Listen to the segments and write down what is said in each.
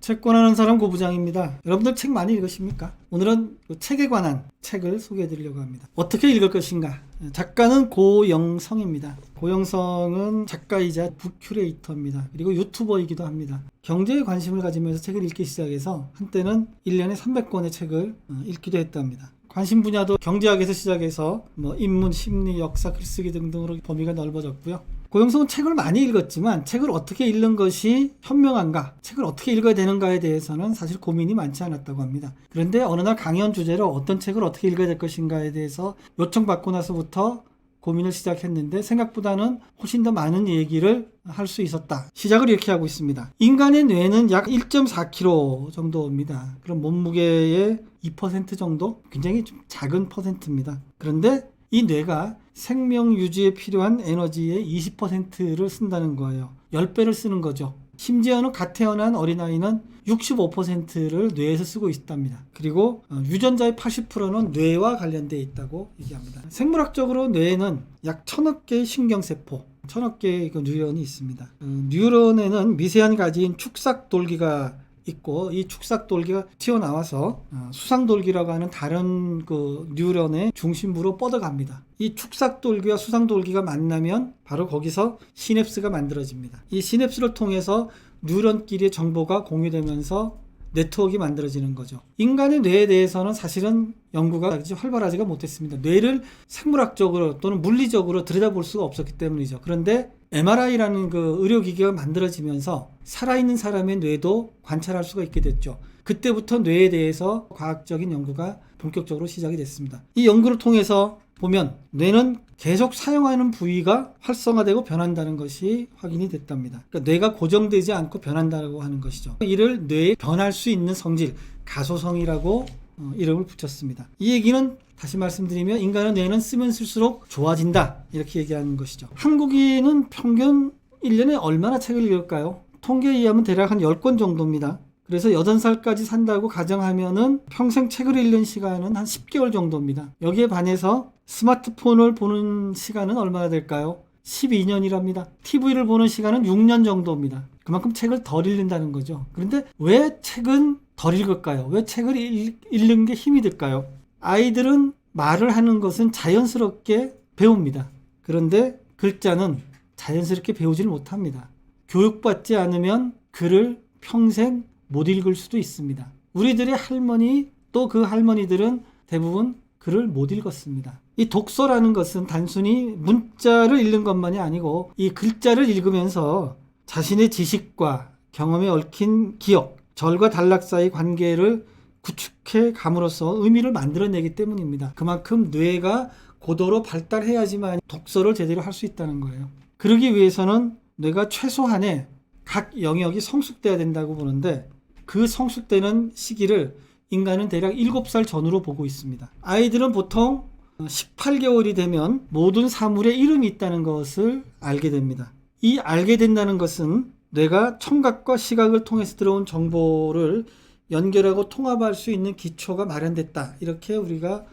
채권하는 사람 고부장입니다. 여러분들 책 많이 읽으십니까? 오늘은 그 책에 관한 책을 소개해 드리려고 합니다. 어떻게 읽을 것인가? 작가는 고영성입니다. 고영성은 작가이자 북큐레이터입니다. 그리고 유튜버이기도 합니다. 경제에 관심을 가지면서 책을 읽기 시작해서 한때는 1년에 300권의 책을 어, 읽기도 했답니다. 관심 분야도 경제학에서 시작해서 뭐 인문, 심리, 역사, 글쓰기 등등으로 범위가 넓어졌고요. 고영성은 책을 많이 읽었지만 책을 어떻게 읽는 것이 현명한가, 책을 어떻게 읽어야 되는가에 대해서는 사실 고민이 많지 않았다고 합니다. 그런데 어느 날 강연 주제로 어떤 책을 어떻게 읽어야 될 것인가에 대해서 요청받고 나서부터 고민을 시작했는데 생각보다는 훨씬 더 많은 얘기를 할 수 있었다. 시작을 이렇게 하고 있습니다. 인간의 뇌는 약 1.4kg 정도입니다. 그럼 몸무게의 2% 정도? 굉장히 좀 작은 퍼센트입니다. 그런데 이 뇌가 생명 유지에 필요한 에너지의 20%를 쓴다는 거예요. 10배를 쓰는 거죠. 심지어는 갓 태어난 어린아이는 65%를 뇌에서 쓰고 있답니다. 그리고 어, 유전자의 80%는 뇌와 관련되어 있다고 얘기합니다. 생물학적으로 뇌에는 약 천억 개의 신경세포, 천억 개의 그 뉴런이 있습니다. 어, 뉴런에는 미세한 가지인 축삭돌기가 있고 이 축삭돌기가 튀어나와서 어, 수상돌기라고 하는 다른 그 뉴런의 중심부로 뻗어갑니다. 이 축삭돌기와 수상돌기가 만나면 바로 거기서 시냅스가 만들어집니다. 이 시냅스를 통해서 뉴런끼리의 정보가 공유되면서 네트워크가 만들어지는 거죠. 인간의 뇌에 대해서는 사실은 연구가 아직 활발하지가 못했습니다. 뇌를 생물학적으로 또는 물리적으로 들여다볼 수가 없었기 때문이죠. 그런데 MRI라는 그 의료기기가 만들어지면서 살아있는 사람의 뇌도 관찰할 수가 있게 됐죠. 그때부터 뇌에 대해서 과학적인 연구가 본격적으로 시작이 됐습니다. 이 연구를 통해서 보면 뇌는 계속 사용하는 부위가 활성화되고 변한다는 것이 확인이 됐답니다. 그러니까 뇌가 고정되지 않고 변한다고 하는 것이죠. 이를 뇌에 변할 수 있는 성질, 가소성이라고 어, 이름을 붙였습니다. 이 얘기는 다시 말씀드리면 인간의 뇌는 쓰면 쓸수록 좋아진다. 이렇게 얘기하는 것이죠. 한국인은 평균 1년에 얼마나 책을 읽을까요? 통계에 의하면 대략 한 10권 정도입니다. 그래서 8살까지 산다고 가정하면은 평생 책을 읽는 시간은 한 10개월 정도입니다. 여기에 반해서 스마트폰을 보는 시간은 얼마나 될까요? 12년이랍니다. TV를 보는 시간은 6년 정도입니다. 그만큼 책을 덜 읽는다는 거죠. 그런데 왜 책은 덜 읽을까요? 왜 책을 읽, 읽는 게 힘이 들까요? 아이들은 말을 하는 것은 자연스럽게 배웁니다. 그런데 글자는 자연스럽게 배우질 못합니다. 교육받지 않으면 글을 평생 못 읽을 수도 있습니다. 우리들의 할머니 또 그 할머니들은 대부분 글을 못 읽었습니다. 이 독서라는 것은 단순히 문자를 읽는 것만이 아니고 이 글자를 읽으면서 자신의 지식과 경험에 얽힌 기억, 절과 단락 사이 관계를 구축해 감으로써 의미를 만들어내기 때문입니다. 그만큼 뇌가 고도로 발달해야지만 독서를 제대로 할 수 있다는 거예요. 그러기 위해서는 뇌가 최소한의 각 영역이 성숙돼야 된다고 보는데 그 성숙되는 시기를 인간은 대략 7살 전후로 보고 있습니다. 아이들은 보통 18개월이 되면 모든 사물에 이름이 있다는 것을 알게 됩니다. 이 알게 된다는 것은 뇌가 청각과 시각을 통해서 들어온 정보를 연결하고 통합할 수 있는 기초가 마련됐다. 이렇게 우리가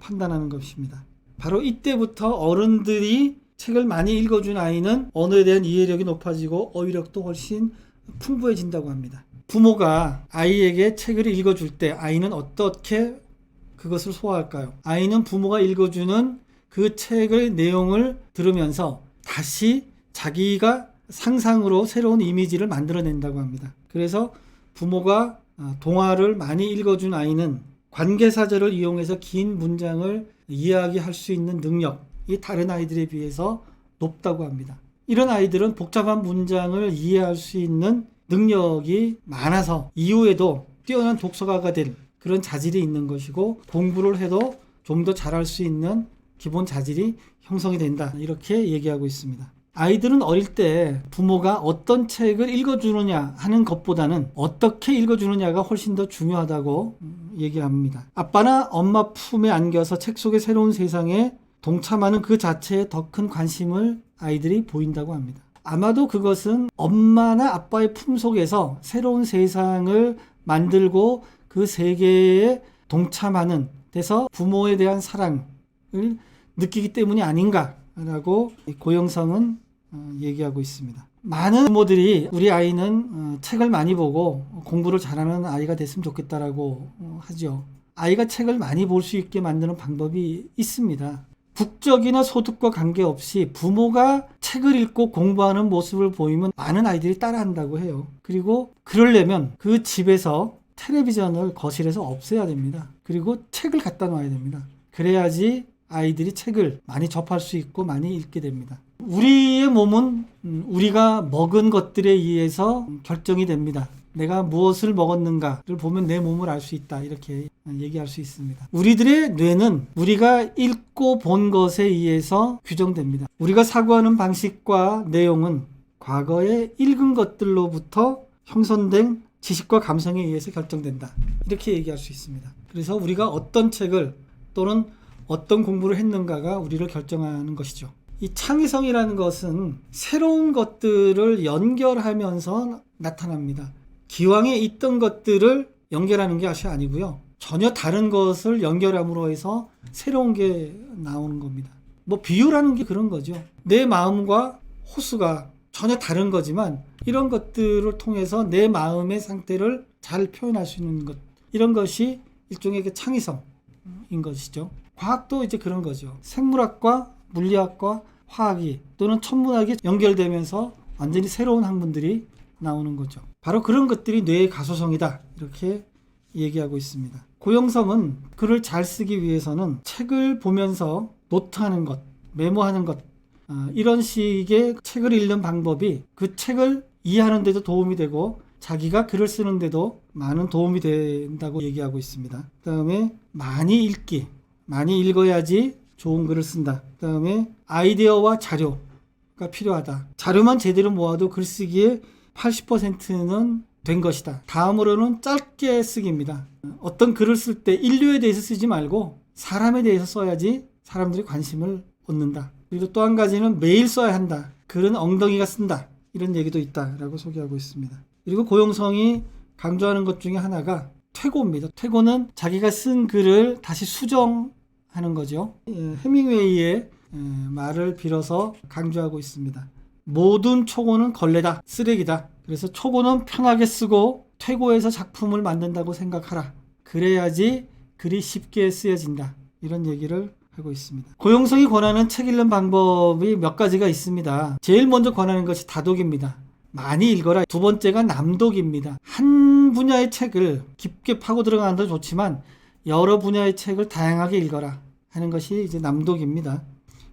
판단하는 것입니다. 바로 이때부터 어른들이 책을 많이 읽어준 아이는 언어에 대한 이해력이 높아지고 어휘력도 훨씬 풍부해진다고 합니다. 부모가 아이에게 책을 읽어줄 때 아이는 어떻게 그것을 소화할까요? 아이는 부모가 읽어주는 그 책의 내용을 들으면서 다시 자기가 상상으로 새로운 이미지를 만들어낸다고 합니다. 그래서 부모가 아, 동화를 많이 읽어준 아이는 관계사절을 이용해서 긴 문장을 이야기할 수 있는 능력이 다른 아이들에 비해서 높다고 합니다. 이런 아이들은 복잡한 문장을 이해할 수 있는 능력이 많아서 이후에도 뛰어난 독서가가 될 그런 자질이 있는 것이고 공부를 해도 좀 더 잘할 수 있는 기본 자질이 형성이 된다. 이렇게 얘기하고 있습니다. 아이들은 어릴 때 부모가 어떤 책을 읽어주느냐 하는 것보다는 어떻게 읽어주느냐가 훨씬 더 중요하다고 얘기합니다. 아빠나 엄마 품에 안겨서 책 속의 새로운 세상에 동참하는 그 자체에 더 큰 관심을 아이들이 보인다고 합니다. 아마도 그것은 엄마나 아빠의 품 속에서 새로운 세상을 만들고 그 세계에 동참하는 데서 부모에 대한 사랑을 느끼기 때문이 아닌가 라고 고영성은 어, 얘기하고 있습니다. 많은 부모들이 우리 아이는 어, 책을 많이 보고 공부를 잘하는 아이가 됐으면 좋겠다라고 어, 하죠. 아이가 책을 많이 볼 수 있게 만드는 방법이 있습니다. 국적이나 소득과 관계없이 부모가 책을 읽고 공부하는 모습을 보이면 많은 아이들이 따라한다고 해요. 그리고 그러려면 그 집에서 텔레비전을 거실에서 없애야 됩니다. 그리고 책을 갖다 놔야 됩니다. 그래야지 아이들이 책을 많이 접할 수 있고 많이 읽게 됩니다. 우리의 몸은 음, 우리가 먹은 것들에 의해서 결정이 됩니다. 내가 무엇을 먹었는가를 보면 내 몸을 알 수 있다. 이렇게 얘기할 수 있습니다. 우리들의 뇌는 우리가 읽고 본 것에 의해서 규정됩니다. 우리가 사고하는 방식과 내용은 과거에 읽은 것들로부터 형성된 지식과 감성에 의해서 결정된다. 이렇게 얘기할 수 있습니다. 그래서 우리가 어떤 책을 또는 어떤 공부를 했는가가 우리를 결정하는 것이죠. 이 창의성이라는 것은 새로운 것들을 연결하면서 나타납니다. 기왕에 있던 것들을 연결하는 게 아시 아니고요. 전혀 다른 것을 연결함으로 해서 새로운 게 나오는 겁니다. 뭐 비유라는 게 그런 거죠. 내 마음과 호수가 전혀 다른 거지만 이런 것들을 통해서 내 마음의 상태를 잘 표현할 수 있는 것 이런 것이 일종의 그 창의성인 것이죠. 과학도 이제 그런 거죠. 생물학과 물리학과 화학이 또는 천문학이 연결되면서 완전히 새로운 학문들이 나오는 거죠. 바로 그런 것들이 뇌의 가소성이다. 이렇게 얘기하고 있습니다. 고영성은 글을 잘 쓰기 위해서는 책을 보면서 노트하는 것, 메모하는 것, 아, 이런 식의 책을 읽는 방법이 그 책을 이해하는 데도 도움이 되고 자기가 글을 쓰는데도 많은 도움이 된다고 얘기하고 있습니다. 그 다음에 많이 읽기, 많이 읽어야지 좋은 글을 쓴다. 그 다음에 아이디어와 자료가 필요하다. 자료만 제대로 모아도 글쓰기에 80%는 된 것이다. 다음으로는 짧게 쓰기입니다. 어떤 글을 쓸 때 인류에 대해서 쓰지 말고 사람에 대해서 써야지 사람들이 관심을 얻는다. 그리고 또 한 가지는 매일 써야 한다. 글은 엉덩이가 쓴다. 이런 얘기도 있다라고 소개하고 있습니다. 그리고 고용성이 강조하는 것 중에 하나가 퇴고입니다. 퇴고는 자기가 쓴 글을 다시 수정 하는 거죠. 예, 해밍웨이의 예, 말을 빌어서 강조하고 있습니다. 모든 초고는 걸레다, 쓰레기다. 그래서 초고는 편하게 쓰고 퇴고해서 작품을 만든다고 생각하라. 그래야지 글이 쉽게 쓰여진다. 이런 얘기를 하고 있습니다. 고용성이 권하는 책 읽는 방법이 몇 가지가 있습니다. 제일 먼저 권하는 것이 다독입니다. 많이 읽어라. 두 번째가 남독입니다. 한 분야의 책을 깊게 파고 들어가는 도 좋지만 여러 분야의 책을 다양하게 읽어라 하는 것이 이제 남독입니다.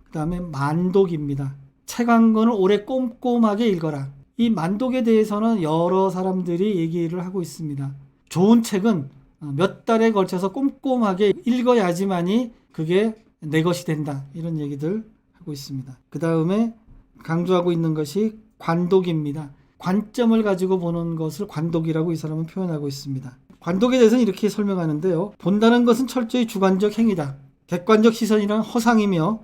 그 다음에 만독입니다. 책 한 권을 오래 꼼꼼하게 읽어라. 이 만독에 대해서는 여러 사람들이 얘기를 하고 있습니다. 좋은 책은 몇 달에 걸쳐서 꼼꼼하게 읽어야지만이 그게 내 것이 된다. 이런 얘기들 하고 있습니다. 그 다음에 강조하고 있는 것이 관독입니다. 관점을 가지고 보는 것을 관독이라고 이 사람은 표현하고 있습니다. 관독에 대해서는 이렇게 설명하는데요. 본다는 것은 철저히 주관적 행위다. 객관적 시선이란 허상이며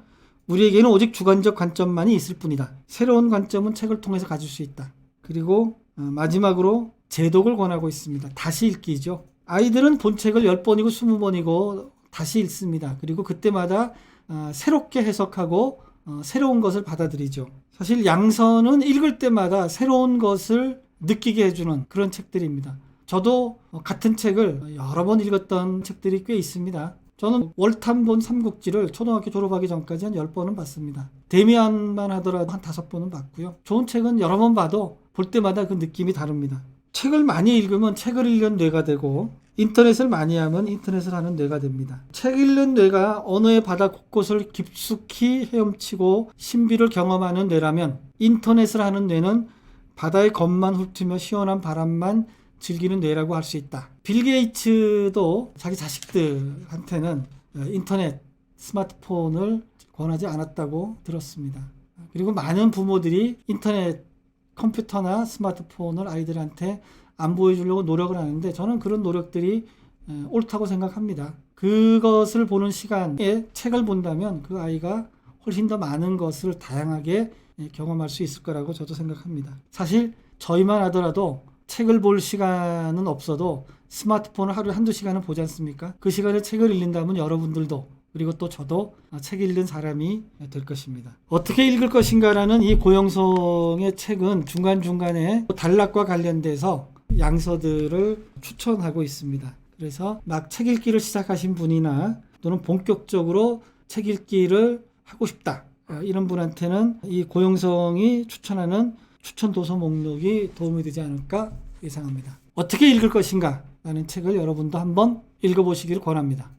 우리에게는 오직 주관적 관점만이 있을 뿐이다. 새로운 관점은 책을 통해서 가질 수 있다. 그리고 어, 마지막으로 제독을 권하고 있습니다. 다시 읽기죠. 아이들은 본 책을 10번이고 20번이고 다시 읽습니다. 그리고 그때마다 어, 새롭게 해석하고 어, 새로운 것을 받아들이죠. 사실 양서는 읽을 때마다 새로운 것을 느끼게 해주는 그런 책들입니다. 저도 같은 책을 여러 번 읽었던 책들이 꽤 있습니다. 저는 월탐본 삼국지를 초등학교 졸업하기 전까지 한 10번은 봤습니다. 데미안만 하더라도 한 5번은 봤고요. 좋은 책은 여러 번 봐도 볼 때마다 그 느낌이 다릅니다. 책을 많이 읽으면 책을 읽는 뇌가 되고 인터넷을 많이 하면 인터넷을 하는 뇌가 됩니다. 책 읽는 뇌가 언어의 바다 곳곳을 깊숙이 헤엄치고 신비를 경험하는 뇌라면 인터넷을 하는 뇌는 바다의 겉만 훑으며 시원한 바람만 즐기는 뇌라고 할 수 있다. 빌 게이츠도 자기 자식들한테는 인터넷, 스마트폰을 권하지 않았다고 들었습니다. 그리고 많은 부모들이 인터넷, 컴퓨터나 스마트폰을 아이들한테 안 보여주려고 노력을 하는데 저는 그런 노력들이 옳다고 생각합니다. 그것을 보는 시간에 책을 본다면 그 아이가 훨씬 더 많은 것을 다양하게 경험할 수 있을 거라고 저도 생각합니다. 사실 저희만 하더라도 책을 볼 시간은 없어도 스마트폰을 하루에 한두 시간은 보지 않습니까? 그 시간에 책을 읽는다면 여러분들도 그리고 또 저도 책 읽는 사람이 될 것입니다. 어떻게 읽을 것인가라는 이 고영성의 책은 중간중간에 단락과 관련돼서 양서들을 추천하고 있습니다. 그래서 막 책 읽기를 시작하신 분이나 또는 본격적으로 책 읽기를 하고 싶다. 어, 이런 분한테는 이 고영성이 추천하는 추천 도서 목록이 도움이 되지 않을까 예상합니다. 어떻게 읽을 것인가 라는 책을 여러분도 한번 읽어보시기를 권합니다.